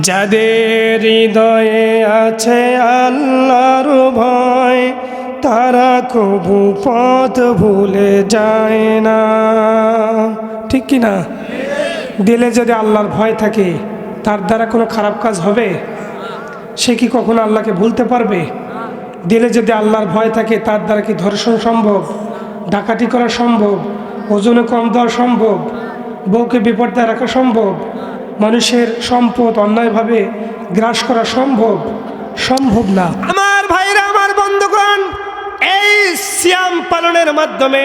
যাদের হৃদয়ে আছে আল্লাহর ভয়, তারা কবু পথ ভুলে যায় না। ঠিক কি না? দিলে যদি আল্লাহর ভয় থাকে, তার দ্বারা কোনো খারাপ কাজ হবে? সে কি কখনো আল্লাহকে ভুলতে পারবে? দিলে যদি আল্লাহর ভয় থাকে, তার দ্বারা কি ধর্ষণ সম্ভব? ডাকাতি করা সম্ভব? ওজনে কম দেওয়া সম্ভব? বউকে বিপর্দায় রাখা সম্ভব? মানুষের সম্পদ অন্যায়ভাবে গ্রাস করা সম্ভব সম্ভব না। আমার ভাইরা, আমার বন্ধুগণ, এই সিয়াম পালনের মাধ্যমে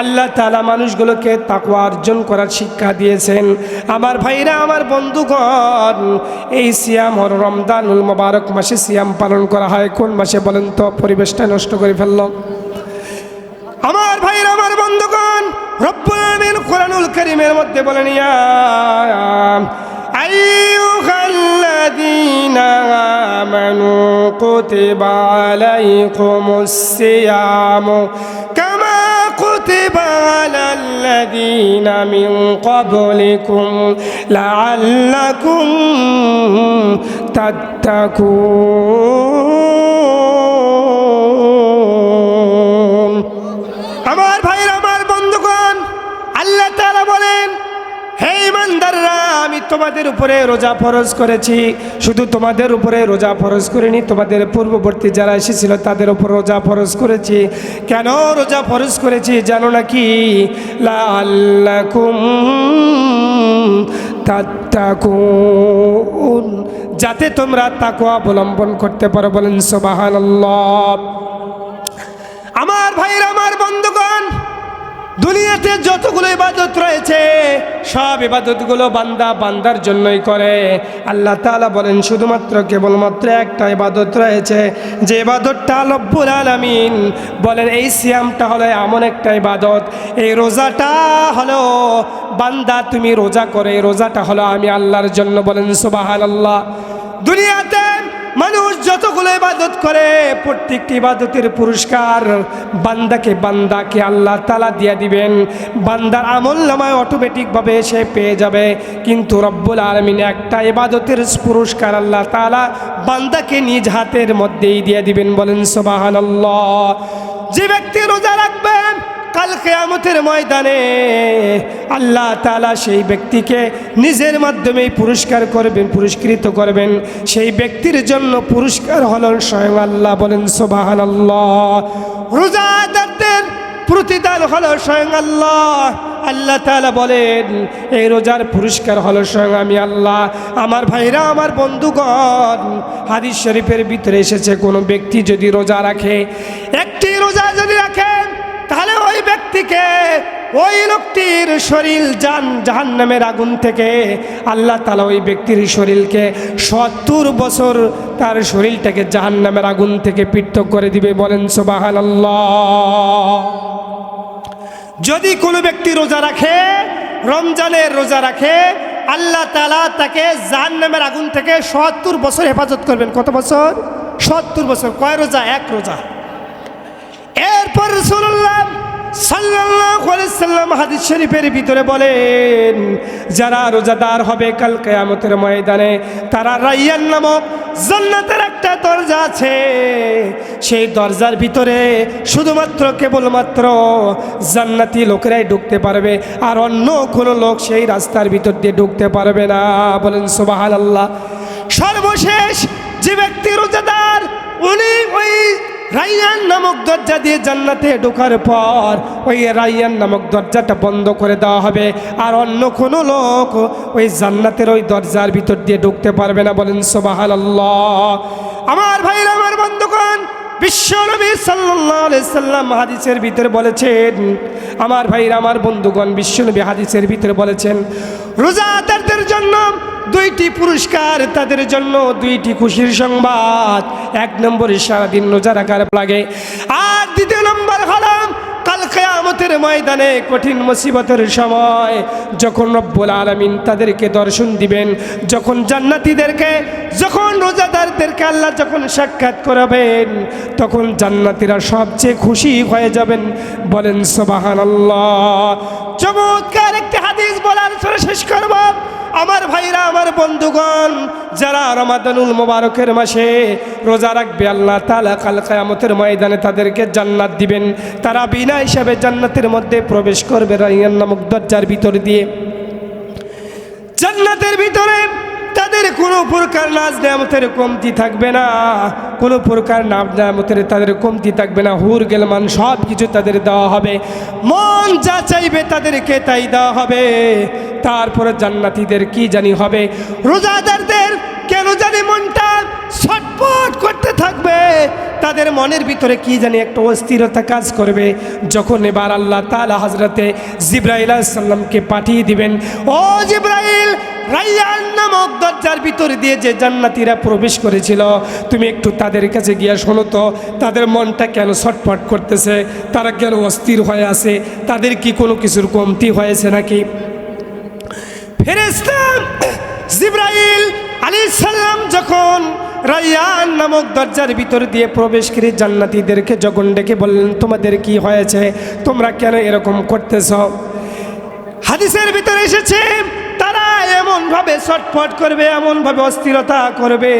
আল্লাহ তালা মানুষগুলোকে তাকুয়া অর্জন করার শিক্ষা দিয়েছেন। আমার ভাইরা, আমার বন্ধুগণ, এই সিয়াম হর রমদানুল মোবারক মাসে সিয়াম পালন করা হয়। কোন মাসে বলেন তো? পরিবেশটা নষ্ট করে ফেলল। আমার ভাইরা, আমার বন্ধুগণ আমিন কোরআনুল কারীমের মধ্যে বলেন আমানু কুতিবা আলাইকুমুস সিয়ামু কামা কুতিবা আলাল্লাযীনা মিন ক্বাবলিকুম লাআল্লাকুম আমার ভাইরা আল্লাহ তাআলা বলেন, হে ইমানদাররা, আমি তোমাদের উপরে রোজা ফরজ করেছি। শুধু তোমাদের উপরে রোজা ফরজ করিনি, তোমাদের পূর্ববর্তী যারা এসেছিল তাদের উপর রোজা ফরজ করেছি। কেন রোজা ফরজ করেছি জানো নাকি? লাল্লাকুম যাতে তোমরা তাকওয়া অবলম্বন করতে পারো, বলেন সুবহানাল্লাহ। আমার ভাইয়ের, আমার বন্ধুগণ দুনিয়াতে যতগুলো ইবাদত রয়েছে, সব ইবাদতগুলো বান্দা বান্দার জন্যই করে। আল্লাহ তাআলা বলেন, শুধুমাত্র কেবলমাত্র একটা ইবাদত রয়েছে, যে ইবাদতটা রব্বুল আলামিন বলেন, এই সিয়ামটা হলো এমন একটা ইবাদত, এই রোজাটা হলো বান্দা তুমি রোজা করে রোজাটা হলো আমি আল্লাহর জন্য বলেন সুবাহ আল্লাহ দুনিয়াতে মানুষ যতগুলো ইবাদত করে, প্রত্যেকটি ইবাদতের পুরস্কার বান্দাকে বান্দাকে আল্লাহ তালা দিয়ে দিবেন। বান্দার আমল নামায় অটোমেটিকভাবে সে পেয়ে যাবে। কিন্তু রব্বুল আলমিন একটা ইবাদতের পুরস্কার আল্লাহ তালা বান্দাকে নিজ হাতের মধ্যেই দিয়ে দিবেন বলেন সোবাহান যে ব্যক্তি রোজা রাখবেন কাল কেয়ামতের ময়দানে আল্লাহ তালা সেই ব্যক্তিকে নিজের মাধ্যমেই পুরস্কার করবেন, পুরস্কৃত করবেন। সেই ব্যক্তির জন্য পুরস্কার হলেন স্বয়ং আল্লাহ বলেন সোবাহান আল্লাহ রোজাদারদের প্রতিদান হলো স্বয়ং আল্লাহ। আল্লাহ তালা বলেন, এই রোজার পুরস্কার হলো স্বয়ং আমি আল্লাহ। আমার ভাইরা, আমার বন্ধুগণ, হাদিস শরীফের ভিতরে এসেছে, কোনো ব্যক্তি যদি রোজা রাখে, একটি রোজা যদি রাখেন তাহলে ব্যক্তিকে ওই লোকটির শরীর জান জাহান্নামের আগুন থেকে আল্লাহ তালা ওই ব্যক্তির শরীরকে সত্তর বছর তার শরীরটাকে জাহান্নামের আগুন থেকে পৃথক করে দিবে বলেন সোবাহান যদি কোনো ব্যক্তি রোজা রাখে, রমজানের রোজা রাখে, আল্লাহ তালা তাকে জাহান্নামের আগুন থেকে সত্তর বছর হেফাজত করবেন। কত বছর? সত্তর বছর। কয় রোজা? এক রোজা। এরপর আলাইহি সাল্লাম হাদিস শরীফের ভিতরে বলেন, যারা রোজাদার হবে কাল কিয়ামতের ময়দানে, তারা রাইয়ান নামক জান্নাতের একটা দরজা আছে। সেই দরজার ভিতরে শুধুমাত্র কেবলমাত্র জান্নাতি লোকেরাই ঢুকতে পারবে, আর অন্য কোনো লোক সেই রাস্তার ভিতর দিয়ে ঢুকতে পারবে না। বলেন, সুবহানাল্লাহ। সর্বশেষ যে ব্যক্তি রোজাদার, উনি ওই রাইয়ান নামক দরজা দিয়ে জান্নাতে ঢোকার পর ওই রাইয়ান নামক দরজাটা বন্ধ করে দেওয়া হবে। আর অন্য কোনো লোক ওই জান্নাতের ওই দরজার ভিতর দিয়ে ঢুকতে পারবে না। বলেন সোবাহাল আমার ভাইরা, আমার বন্ধুগণ বিশ্বনবী সাল্লাম হাদিসের ভিতরে বলেছেন, আমার ভাইরা, আমার বন্ধুগণ, বিশ্বনবী হাদিসের ভিতরে বলেছেন রোজাদারদের জন্য দুইটি পুরস্কার, তাদের জন্য দুইটি খুশির সংবাদ। এক নম্বরে সারাদিন রোজা রাখার লাগে, আর দ্বিতীয় নম্বর হলাম কেয়ামতের ময়দানে কঠিন মুসিবতের সময় যখন রব্বুল আলমিন তাদেরকে দর্শন দিবেন, যখন জান্নাতীদেরকে, যখন রোজাদারদেরকে আল্লাহ যখন সাক্ষাৎ করাবেন, তখন জান্নাতিরা সবচেয়ে খুশি হয়ে যাবেন। বলেন সোবাহান আল্লাহ চমৎকার একটি হাদিস বলার পরে শেষ করব। আমার ভাইরা, আমার বন্ধুগণ, যারা রমাদানুল মোবারকের মাসে রোজা রাখবে, আল্লাহ তালা কাল কায়ামতের ময়দানে তাদেরকে জান্নাত দিবেন। তারা বিনা হিসাবে জান্নাতের মধ্যে প্রবেশ করবে, রাইয়ান নামক দরজার ভিতর দিয়ে। জান্নাতের ভিতরে তাদের কোনো প্রকার নাচ নেয়ামতের কমতি থাকবে না। কোনো প্রকার নাচ নেয়ামতের তাদের কমতি থাকবে না। হুর, গেলমান সব কিছু তাদের দেওয়া হবে। মন যা চাইবে তাদেরকে তাই দেওয়া হবে। তারপরে জান্নাতীদের কি জানি হবে? রোজাদারদের কেন জানি মনটা ছটপট করতে থাকবে? তাদের মনের ভিতরে কি জানি একটা অস্থিরতা কাজ করবে? যখন এবার আল্লাহ তালা হজরতে জিব্রাইল সাল্লামকে পাঠিয়ে দিবেন, ও জিব্রাইল রাইয়ান নামক দরজার ভিতর দিয়ে যে জান্নাতীরা প্রবেশ করেছিল, তুমি একটু তাদের কাছে গিয়া শোনো তো, তাদের মনটা কেন ছটপট করতেছে? তারা কেন অস্থির হয়ে আছে? তাদের কি কোনো কিছুর কমতি হয়েছে নাকি? ফেরেস্তা জিব্রাইল আলী সাল্লাম যখন রাইয়ান নামক দরজার ভিতর দিয়ে প্রবেশ করে জান্নাতীদেরকে যখন ডেকে বললেন, তোমাদের কি হয়েছে? তোমরা কেন এরকম করতেছ? হাদিসের ভিতরে এসেছে, তারা ছটফট করবে, এমনভাবে অস্থিরতা করবে।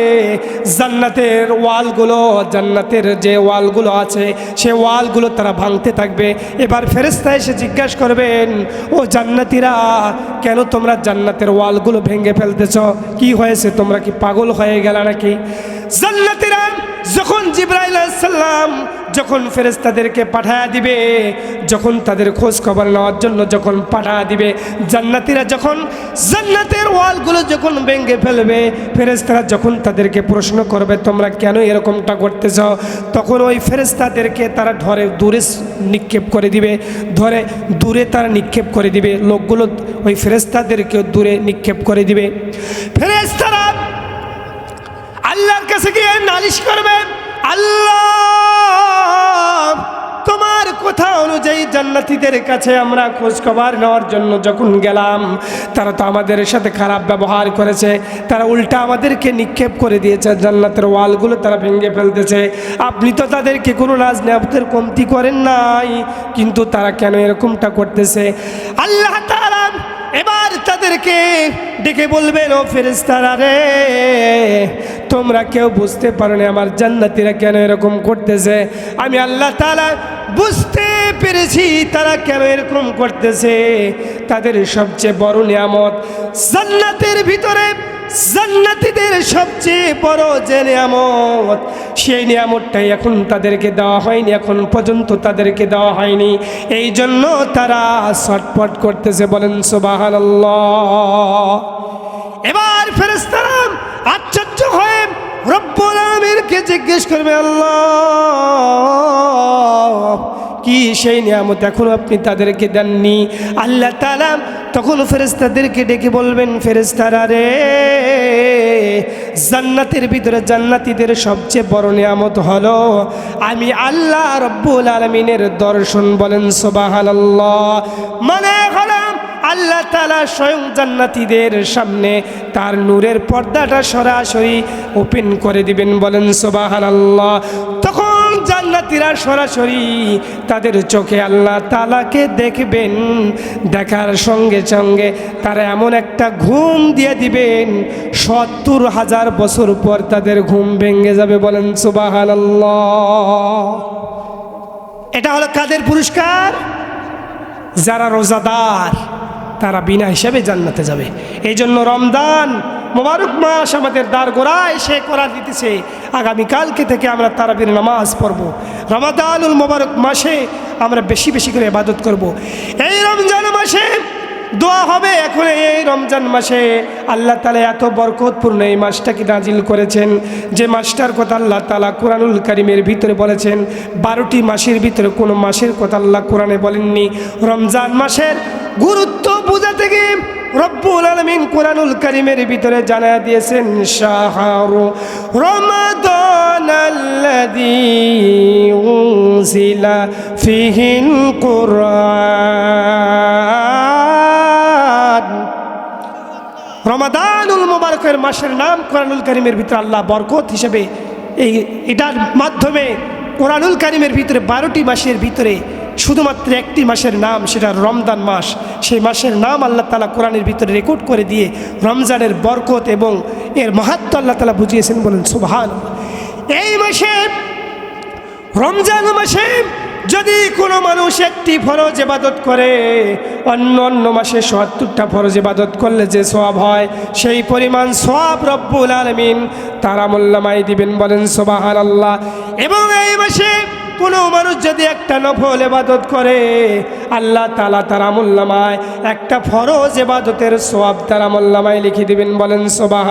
জান্নাতের ওয়ালগুলো, জান্নাতের যে ওয়ালগুলো আছে, সে ওয়ালগুলো তারা ভাঙতে থাকবে। এবার ফেরেস্তা এসে জিজ্ঞাসা করবেন, ও জান্নাতিরা, কেন তোমরা জান্নাতের ওয়ালগুলো ভেঙে ফেলতেছ? কি হয়েছে? তোমরা কি পাগল হয়ে গেল নাকি? জান্নাতিরা যখন জিব্রাইল সাল্লাম যখন ফেরেস্তাদেরকে পাঠায়া দিবে, যখন তাদের খোঁজ খবর নেওয়ার জন্য যখন পাঠায়া দিবে, জান্নাতিরা যখন জান্নাতের ওয়ালগুলো যখন ভেঙে ফেলবে ফেরেস্তারা যখন তাদেরকে প্রশ্ন করবে, তোমরা কেন এরকমটা করতেছ? তখন ওই ফেরেস্তাদেরকে তারা ধরে দূরে নিক্ষেপ করে দিবে, ধরে দূরে তারা নিক্ষেপ করে দিবে, লোকগুলো ওই ফেরেস্তাদেরকে দূরে নিক্ষেপ করে দিবে। ফেরেস্তারা কাছে গিয়ে নালিশ করবে, আল্লাহ, তোমার কথা অনুযায়ী জান্নাতীদের কাছে আমরা খোঁজ খবর নেওয়ার জন্য যখন গেলাম, তারা তো আমাদের সাথে খারাপ ব্যবহার করেছে, তারা উল্টা আমাদেরকে নিক্ষেপ করে দিয়েছে, জান্নাতের ওয়ালগুলো তারা ভেঙে ফেলতেছে। আপনি তো তাদেরকে কোনো নাজ নেবতের কমতি করেন নাই, কিন্তু তারা কেন এরকমটা করতেছে? আল্লাহ তাআলা এবার তাদেরকে ডেকে বলবেন, ও ফেরেস্তারা রে তোমরা কেউ বুঝতে পারো না আমার জান্নাতিরা কেন এরকম করতেছে? আমি আল্লাহ তালা বুঝতে পেরেছি তারা কেন এরকম করতেছে। তাদের সবচেয়ে বড় নিয়ামত জান্নাতের ভিতরে জান্নাতীদের সবচেয়ে বড় যে নিয়ামত, সেই নিয়ামতটাই এখন তাদেরকে দেওয়া হয়নি, এখন পর্যন্ত তাদেরকে দেওয়া হয়নি। এই জন্য তারা ছটপট করতেছে, বলেন সুবাহান এবার ফেরেস্তারা আশ্চর্য হয়ে রব্বুল আলমীরকে জিজ্ঞেস করবে, আল্লাহ, কি সেই নিয়ামত এখন আপনি তাদেরকে দেননি? আল্লাহ তালা তখন ফেরেস্তাদেরকে ডেকে বলবেন ফেরেস্তারা রে, জান্নাতের ভিতরে জান্নাতীদের সবচেয়ে বড় নিয়ামত হলো, আমি আল্লাহ রব্বুল আলমিনের দর্শন বলেন সোবাহান মানে হলাম আল্লাহ তালা স্বয়ং জান্নাতীদের সামনে তার নূরের পর্দাটা সরাসরি ওপেন করে দিবেন, বলেন সোবাহান আল্লাহ তখন জান্নাতিরা সরাসরি তাদের চোখে আল্লাহ তালাকে দেখবেন, দেখার সঙ্গে সঙ্গে তারা এমন একটা ঘুম দিয়ে দিবেন, সত্তর হাজার বছর পর তাদের ঘুম ভেঙে যাবে, বলেন সুবাহান এটা হলো কাদের পুরস্কার? যারা রোজাদার। তারা বিনা হিসাবে জান্নাতে যাবে। এই জন্য রমদান মোবারক মাস আমাদের দ্বার গোড়ায় সে করা দিতেছে। আগামীকালকে থেকে আমরা তারাবির নামাজ পড়ব। রমাদানুল মোবারক মাসে আমরা বেশি বেশি করে ইবাদত করব। এই রমজান মাসে দোয়া হবে এখন এই রমজান মাসে। আল্লাহ তালা এত বরকতপূর্ণ এই মাসটাকে নাজিল করেছেন। যে মাসটার কথা আল্লাহ তালা কোরআনুল কারিমের ভিতরে বলেছেন, বারোটি মাসের ভিতরে কোনো মাসের কথা আল্লাহ কোরআনে বলেননি। রমজান মাসের গুরুত্ব বোঝাতে গিয়ে রব্বুল আলমিন কোরআনুল করিমের ভিতরে জানা দিয়েছেন, শাহরু উনজিলা ফিহিল কুরআন। রমাদানুল মুবারকের মাসের নাম কোরআনুল করিমের ভিতরে আল্লাহ বরকত হিসেবে এই, এটার মাধ্যমে কোরআনুল কারিমের ভিতরে বারোটি মাসের ভিতরে শুধুমাত্র একটি মাসের নাম, সেটা রমজান মাস। সেই মাসের নাম আল্লাহ তালা কোরআনের ভিতরে রেকর্ড করে দিয়ে রমজানের বরকত এবং এর মাহাত্ম আল্লাহ তালা বুঝিয়েছেন বলেন সুবহান এই মাসে, রমজান মাসে যদি কোনো মানুষ একটি ফরজ এবাদত করে, অন্য অন্য মাসে সত্তরটা ফরজ এবাদত করলে যে সব হয়, সেই পরিমাণ সব রব্বুল আলমিন তারা মোল্লামাই দিবেন বলেন সোবাহান আল্লাহ এবং এই মাসে কোনো মানুষ যদি একটা নফল এবাদত করে, আল্লাহ তালা তার মোল্লামায় একটা ফরজ এবাদতের সোয়াব তার মোল্লামায় লিখে দিবেন, বলেন সোবাহ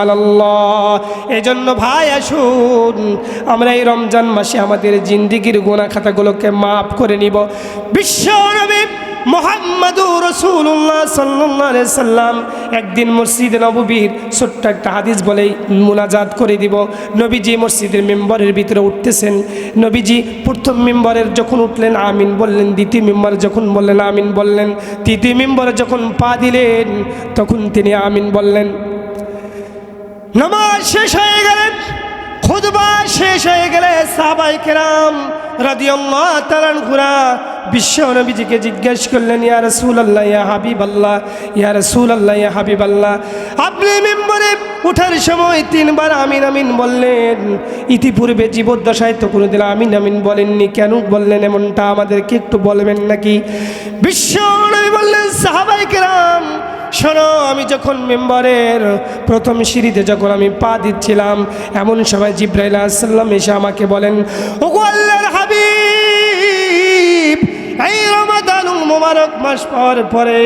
এজন্য ভাই, আসুন, আমরা এই রমজান মাসে আমাদের জিন্দিগির গোনা খাতাগুলোকে মাফ করে নিব। বিশ্ব রসুল্লাহ একদিন মসজিদে নববীর ছোট্ট একটা হাদিস বলেই মুনাজাত করে দিব। নবীজি মসজিদের মেম্বরের ভিতরে উঠতেছেন। নবীজি প্রথম মেম্বরের যখন উঠলেন, আমিন বললেন, দ্বিতীয় মেম্বার যখন বললেন, আমিন বললেন, তৃতীয় মেম্বরে যখন পা দিলেন, তখন তিনি আমিন বললেন, নামাজ শেষ হয়ে গেলেন খুদবা শেষ হয়ে গেলে সাহাবাই কেরাম রাদিয়াল্লাহ তালান ঘুরা বিশ্ব নবীজিকে জিজ্ঞেস করলেন, ইয়া রসুল আল্লাহ ইয়া হাবিব আল্লাহ ইয়া রসুল আল্লাহ ইয়া হাবিব আল্লাহ আপনি মেম্বরে উঠার সময় তিনবার আমিন আমিন বললেন। ইতিপূর্বে জীবদ্দশায় তো কোনোদিন আমিন আমিন বলেননি। কেন বললেন এমনটা আমাদেরকে একটু বলবেন নাকি? বিশ্ব নবী বললেন সাহাবাই কেরাম শোনো, আমি যখন মেম্বারের প্রথম সিঁড়িতে যখন আমি পা দিচ্ছিলাম, এমন সময় জিব্রাইল আসাল্লাম এসে আমাকে বলেন ও আল্লাহ হাবিব, এই রমাদানুল মোবারক মাস পাওয়ার পরে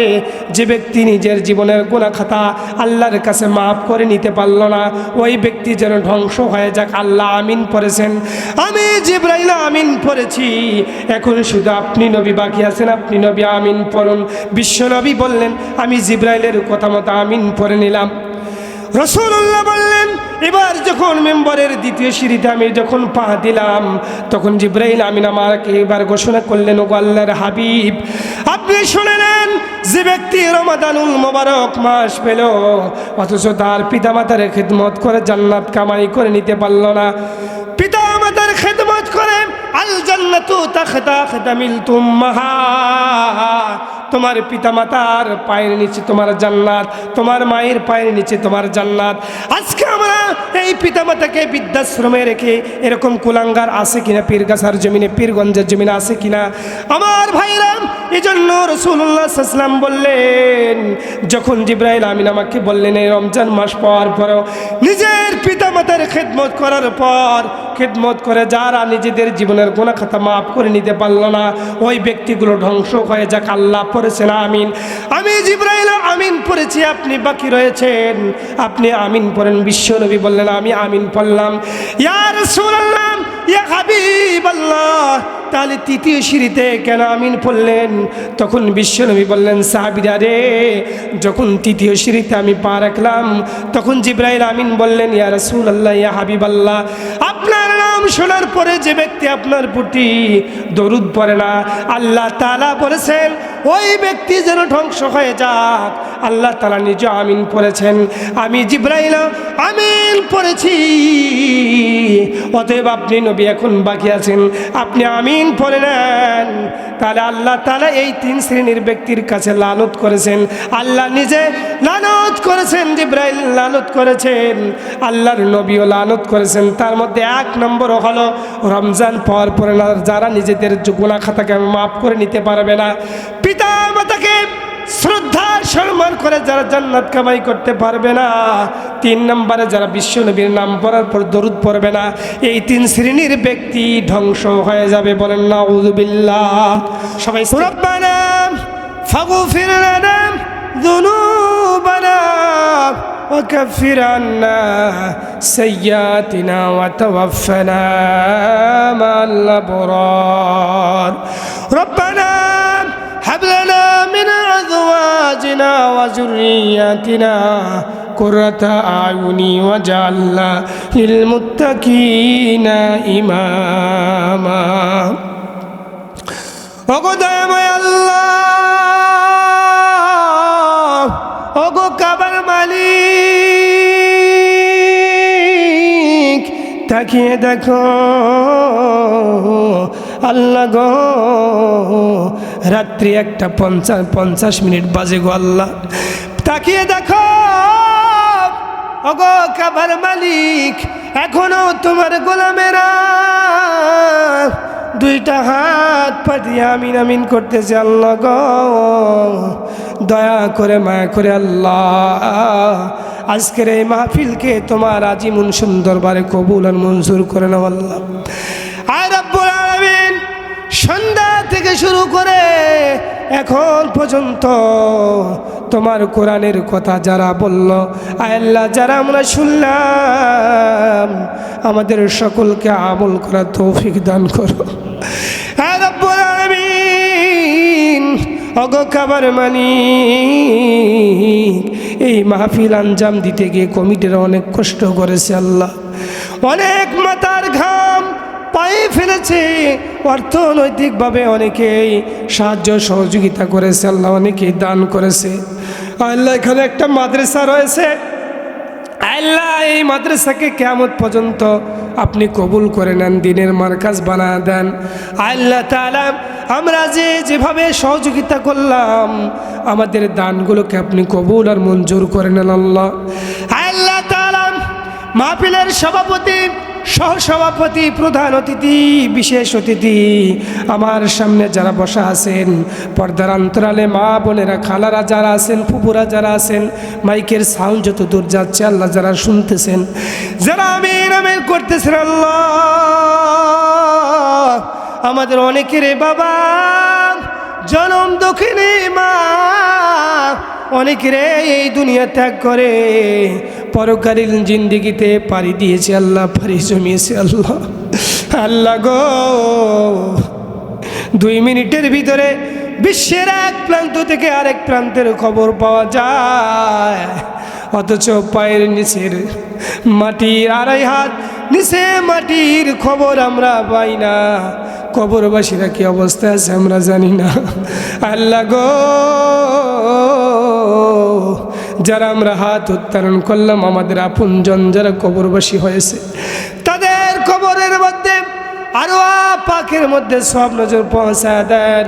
যে ব্যক্তি নিজের জীবনের গুণা খাতা আল্লাহর কাছে মাফ করে নিতে পারল না, ওই ব্যক্তি যেন ধ্বংস হয়ে যাক, আল্লাহ আমিন পড়েছেন। আমি জিব্রাইল আমিন পড়েছি। এখন শুধু আপনি নবী বাকি আছেন, আপনি নবী আমিন পড়ুন। বিশ্ব নবী বললেন, আমি জিব্রাইলের কথা মতো আমিন পড়ে নিলাম। রসুল্লাহ বললেন এবার যখন মেম্বরের দ্বিতীয় সিঁড়িতে আমি যখন পা দিলাম, তখন জিব্রাইল আমিন আমাকে এবার ঘোষণা করলেন ও আল্লাহর হাবিব, আপনি শুনে নেন, যে ব্যক্তি রমাদানুল মোবারক মাস পেল, অথচ তার পিতামাতার খেদমত করে জান্নাত কামাই করে নিতে পারল না। পিতা মাতার খেদমত করে আল জান্নাতু তাখতা খতামিল তুম্মাহা তোমার পিতামাতার পায়ের নিচে তোমার জান্নাত, তোমার মায়ের পায়ের নিচে তোমার জান্নাত। আজকে এই পিতামাতাকে বৃদ্ধাশ্রমে রেখে এরকম কুলাঙ্গার আছে কিনা, পীরগাছার জমিনে, পীরগঞ্জের জমিনে আছে কিনা? আমার ভাইরাম এই জন্য রসুল্লাহ সাল্লাম বললেন, যখন জিব্রাইল আমিন আমাকে বললেন, এই রমজান মাস পাওয়ার পরেও নিজের পিতামাতার খেদমত করার পর, খেদমত করে যারা নিজেদের জীবনের গোনা খাতা মাফ করে নিতে পারল না, ওই ব্যক্তিগুলো ধ্বংস হয়ে যাক, আল্লাহ পড়েছেন, আমিন। আমি জিব্রাইল আমিন পড়েছি, আপনি বাকি রয়েছেন, আপনি আমিন পড়েন বিশ্বনবী বললেন, আমি আমিন পড়লাম। ইয়ার শুনলাম ইয়া তাহলে তৃতীয় সিঁড়িতে কেন আমিন পড়লেন? তখন বিশ্বনবী বললেন, সাহাবিরা রে, যখন তৃতীয় সিঁড়িতে আমি পা রাখলাম, তখন জিব্রাইল আমিন বললেন, ইয়া রসুল আল্লাহ ইয়া হাবিব আল্লাহ আপনার নাম শোনার পরে যে ব্যক্তি আপনার প্রতি দরুদ পড়ে না, আল্লাহ তালা বলেছেন ওই ব্যক্তি যেন ধ্বংস হয়ে যাক। আল্লাহ তালা নিজে আমিন পড়েছেন। আমি জিব্রাইল আমিন পড়েছি। অতএব আপনি নবী এখন বাকি আছেন। আপনি আমিন পড়ে নেন তাহলে আল্লাহ তালা এই তিন শ্রেণির ব্যক্তির কাছে লালত করেছেন। আল্লাহ নিজে লালত করেছেন, জিব্রাইল লালত করেছেন। আল্লাহর নবীও লানত করেছেন। তার মধ্যে এক নম্বর হলো, রমজান পরে না, যারা নিজেদের গুণা খাতাকে মাফ করে নিতে পারবে না। পিতা মাতাকে শ্রদ্ধা সম্মান করে যারা জান্নাত কামাই করতে পারবে না তিন নম্বরে যারা বিশ্ব নবীর নাম পড়ার পর দরুদ পড়বে না এই তিন শ্রেণীর ব্যক্তি ধ্বংস হয়ে যাবে বলেন না উজবিল্লাহ সবাই রব্বানা ফাগফির লানা ذنوبنا وكفر عنا سيئاتنا وتوفنا مع الأبرار ربنا هب لنا من أزواجنا وذرياتنا قرة أعين واجعلنا للمتقين إماما অগদয় আল্লাহ ওগো কাবার মালিক তাকিয়ে দেখো আল্লাহ গো রাত্রি একটা পঞ্চাশ পঞ্চাশ মিনিট বাজে গো আল্লাহ। তাকিয়ে দেখো, ওগো কাবার মালিক, এখনও তোমার গোলামেরা দুইটা হাত পাঠিয়ে আমিন আমিন করতেছে আল্লাহ গো। দয়া করে, মায়া করে আল্লাহ। আজকের এই মাহফিলকে তোমার আজি আজিমুন সুন্দরবারে কবুল আর মঞ্জুর করে নাও আল্লাহ। আর আলামিন, সন্ধ্যা শুরু করে এখন পর্যন্ত তোমার কোরআনের কথা যারা বলল, আল্লাহ যারা আমরা শুনলাম, আমাদের সকলকে আমল করার তৌফিক দান করো। অগ খাবার মানি এই মাহফিল আঞ্জাম দিতে গিয়ে কমিটিরা অনেক কষ্ট করেছে আল্লাহ। অনেক মাথার ঘাম পায়ে ফেলেছে। অর্থনৈতিকভাবে অনেকেই সাহায্য সহযোগিতা করেছে, আল্লাহ অনেকেই দান করেছে। আল্লাহ এখানে একটা মাদ্রাসা রয়েছে। আল্লাহ এই মাদ্রাসাকে কেমন পর্যন্ত আপনি কবুল করে নেন, দিনের মার্কাজ বানা দেন। আল্লাহ তালা আমরা যে যেভাবে সহযোগিতা করলাম, আমাদের দানগুলোকে আপনি কবুল আর মঞ্জুর করে নেন আল্লাহ। আল্লাহ তালা মাহফিলের সভাপতি সহসভাপতি, প্রধান অতিথি, বিশেষ অতিথি, আমার সামনে যারা বসা আছেন, পর্দার অন্তরালে মা বোনেরা, খালারা যারা আছেন ফুপুরা যারা আছেন, মাইকের সাউন্ড যত দূর যাচ্ছে, আল্লাহ যারা শুনতেছেন, যারা আমিন আমিন করতেছেন, আল্লাহ। আমাদের অনেকের বাবা, জনম দক্ষিণে মা অনেকেরে এই দুনিয়া ত্যাগ করে পরকালীন জিন্দিগিতে পাড়ি দিয়েছে আল্লাহ, পাড়ি জমিয়েছে আল্লাহ। আল্লাহ গো, দুই মিনিটের ভিতরে বিশ্বের এক প্রান্ত থেকে আরেক প্রান্তের খবর পাওয়া যায়। অথচ পায়ের নিচের মাটির আড়াই হাত, নিচে মাটির খবর আমরা পাই না। কবরবাসীরা কি অবস্থা আছে আমরা জানি না। আল্লাহ গো যারা আমরা হাত উত্তোলন করলাম, আমাদের আপনজন যারা কবরবাসী হয়েছে, তাদের কবরের মধ্যে আরও পাকের মধ্যে সব নজর পৌঁছায় দেন।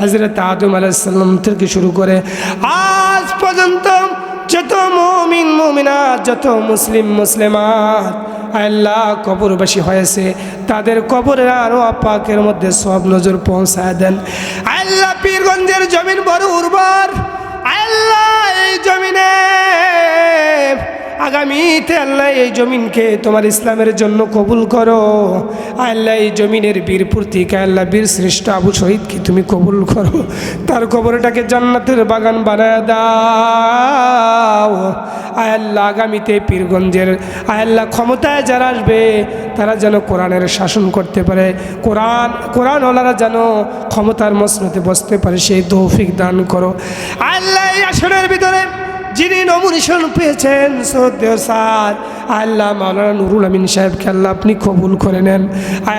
হজরত আদম আলাইসাল্লাম থেকে শুরু করে আজ পর্যন্ত যত মমিন মমিনা যত মুসলিম, মুসলিমাত আল্লাহ কবরবাসী হয়েছে, তাদের কবরের আরও পাকের মধ্যে সব নজর পৌঁছায় দেন। আল্লাহ পীরগঞ্জের জমিন বড় উর্বর। এই আগামীতে আল্লাহ এই জমিনকে তোমার ইসলামের জন্য কবুল করো। আল্লাহ এই জমিনের বীর প্রতীকা, আল্লাহ বীর শ্রেষ্ঠ আবু শহীদকে তুমি কবুল করো। তার কবরটাকে জান্নাতের বাগান বানায় দাও। আল্লাহ আগামীতে পীরগঞ্জের আল্লাহ ক্ষমতায় যারা আসবে, তারা যেন কোরআনের শাসন করতে পারে। কোরআন কোরআন ওলারা যেন ক্ষমতার মসনতে বসতে পারে, সেই তৌফিক দান করো। আল্লাহ আসনের ভিতরে যিনি নমিনেশন পেয়েছেন শ্রদ্ধেয় স্যার আল্লাহ মাওলানা নুরুল আমিন সাহেবকে আল্লাহ আপনি কবুল করে নেন।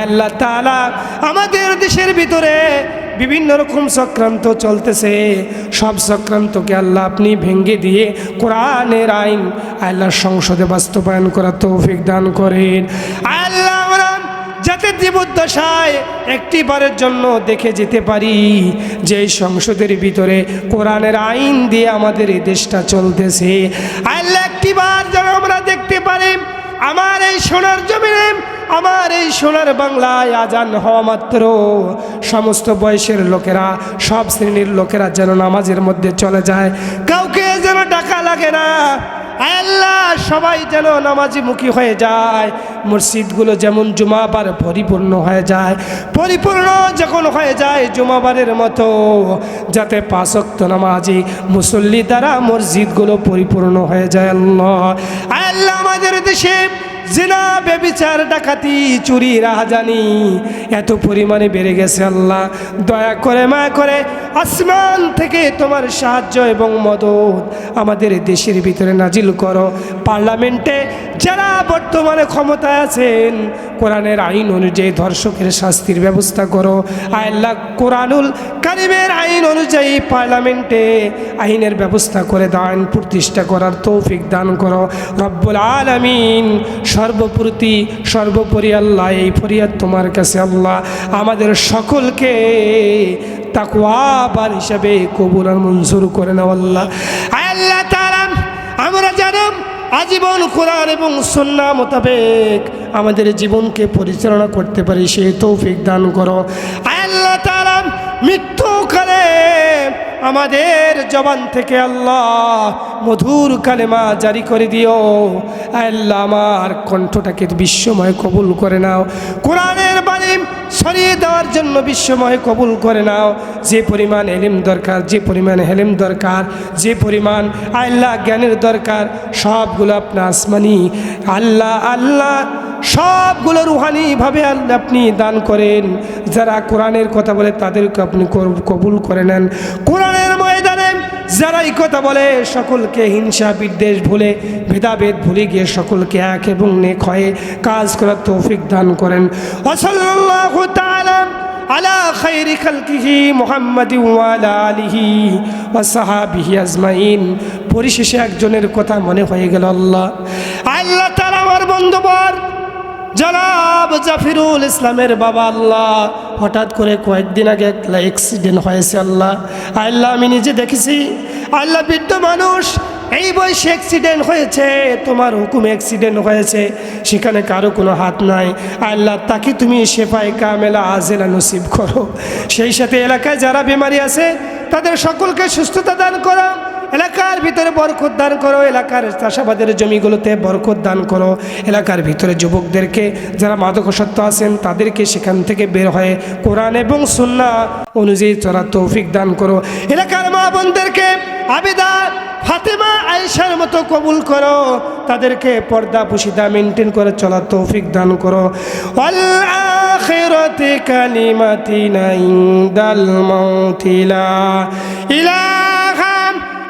আল্লাহ তালা আমাদের দেশের ভিতরে বিভিন্ন রকম চক্রান্ত চলতেছে। সব চক্রান্তকে আল্লাহ আপনি ভেঙ্গে দিয়ে কোরআনের আইন আল্লাহ সংসদে বাস্তবায়ন করার তৌফিক দান করেন। আল্লাহ যাতে জীবদ্দশায় একটি বারের জন্য দেখে যেতে পারি যে সংসদের ভিতরে কোরআনের আইন দিয়ে আমাদের এই দেশটা চলতেছে। আল্লাহ একটি বার যেন আমরা দেখতে পারি, আমার এই সোনার জমিনে আমার এই সোনার বাংলায় আজান হওয়া মাত্র। সমস্ত বয়সের লোকেরা, সব শ্রেণির লোকেরা যেন নামাজের মধ্যে চলে যায়। কাউকে যেন টাকা লাগে না। আল্লাহ, সবাই যেন নামাজি মুখী হয়ে যায়। মসজিদগুলো যেমন জুমাবার পরিপূর্ণ হয়ে যায়, পরিপূর্ণ যখন হয়ে যায় জুমাবারের মতো। যাতে পাঁচক্ত নামাজি মুসল্লি দ্বারা মসজিদগুলো পরিপূর্ণ হয়ে যায় আল্লাহ। আল্লাহ, আমাদের দেশে জিনা, বেবিচার, ডাকাতি, চুরি, রাহাজানি, এত পরিমাণে বেড়ে গেছে আল্লাহ। দয়া করে, মায়া করে আসমান থেকে তোমার সাহায্য এবং মদত আমাদের দেশের ভিতরে নাজিল করো। পার্লামেন্টে যারা বর্তমানে ক্ষমতায় আছেন, কোরআনের আইন অনুযায়ী ধর্ষকের শাস্তির ব্যবস্থা করো। আল্লাহ কোরআনুল কারিমের আইন অনুযায়ী পার্লামেন্টে আইনের ব্যবস্থা করে আইন প্রতিষ্ঠা করার তৌফিক দান করো। রব্বুল আলামিন, সর্বপ্রতি, সর্বোপরি আল্লাহ এই ফরিয়াদ তোমার কাছে আল্লাহ। আমাদের সকলকে তাকওয়াবার হিসাবে কবুল আর মঞ্জুর করে নাও আল্লাহ। তাআলা, আমরা জানাম আজীবন কোরআন এবং সন্না মোতাবেক আমাদের জীবনকে পরিচালনা করতে পারি, সে তৌফিক দান করো। আল্লাহ তাআলা মৃত্যুকালে আমাদের জবান থেকে আল্লাহ মধুর কালেমা জারি করে দিও। আল্লাহ, আমার কণ্ঠটাকে বিশ্বময় কবুল করে নাও। কোরআনের বাণী সরিয়ে দেওয়ার জন্য বিশ্বময় কবুল করে নাও। যে পরিমাণ এলিম দরকার, যে পরিমাণ হেলিম দরকার, যে পরিমাণ আল্লাহ জ্ঞানের দরকার, সবগুলো আপনার আসমানি। আল্লাহ আল্লাহ, সবগুলো রুহানিভাবে আপনি দান করেন। যারা কোরআনের কথা বলে তাদেরকে আপনি কবুল করে নেন। ময়দানে যারা এই কথা বলে, সকলকে হিংসা, বিদ্বেষ ভুলে, ভেদাভেদ ভুলে গিয়ে সকলকে এক এবং নেক হয়ে কাজ করার তৌফিক দান করেন। ওসল্লাহু খাইরি খালকিহি মুহাম্মাদি ওয়ালা আলিহি ওয়াসাহাবিহি আজমাইন। পরিশেষে একজনের কথা মনে হয়ে গেল, আল্লাহ। আল্লাহ তাআলা আমার বন্ধুবর জনাব জাফিরুল ইসলামের বাবা আল্লাহ, হঠাৎ করে কয়েকদিন আগে একটা অ্যাক্সিডেন্ট হয়েছে আল্লাহ। আল্লাহ, আমি নিজে দেখেছি। আল্লাহ, বৃদ্ধ মানুষ, এই বয়সে অ্যাক্সিডেন্ট হয়েছে, তোমার হুকুমে অ্যাক্সিডেন্ট হয়েছে, সেখানে কারও কোনো হাত নাই। আল্লাহ, তাকে তুমি শেফাই কামেলা আজেলা নসিব করো। সেই সাথে এলাকায় যারা বেমারি আছে, তাদের সকলকে সুস্থতা দান করো। এলাকার ভিতরে বরকত দান করো, এলাকার চাষাবাদের জমিগুলোতে বরকত দান করো। এলাকার ভিতরে যুবকদেরকে যারা মাদকাসত্ব আছেন, তাদেরকে সেখান থেকে বের হয়ে কোরআন এবং সুন্না অনুযায়ী চলা তৌফিক দান করো। এলাকার মা বোনদেরকে আবেদা ফাতেমা আয়েশার মতো কবুল করো। তাদেরকে পর্দা পুশিদা মেনটেন করে চলা তৌফিক দান করো। আখিরাতি কালিমাতিনা ইনদাল মাউতি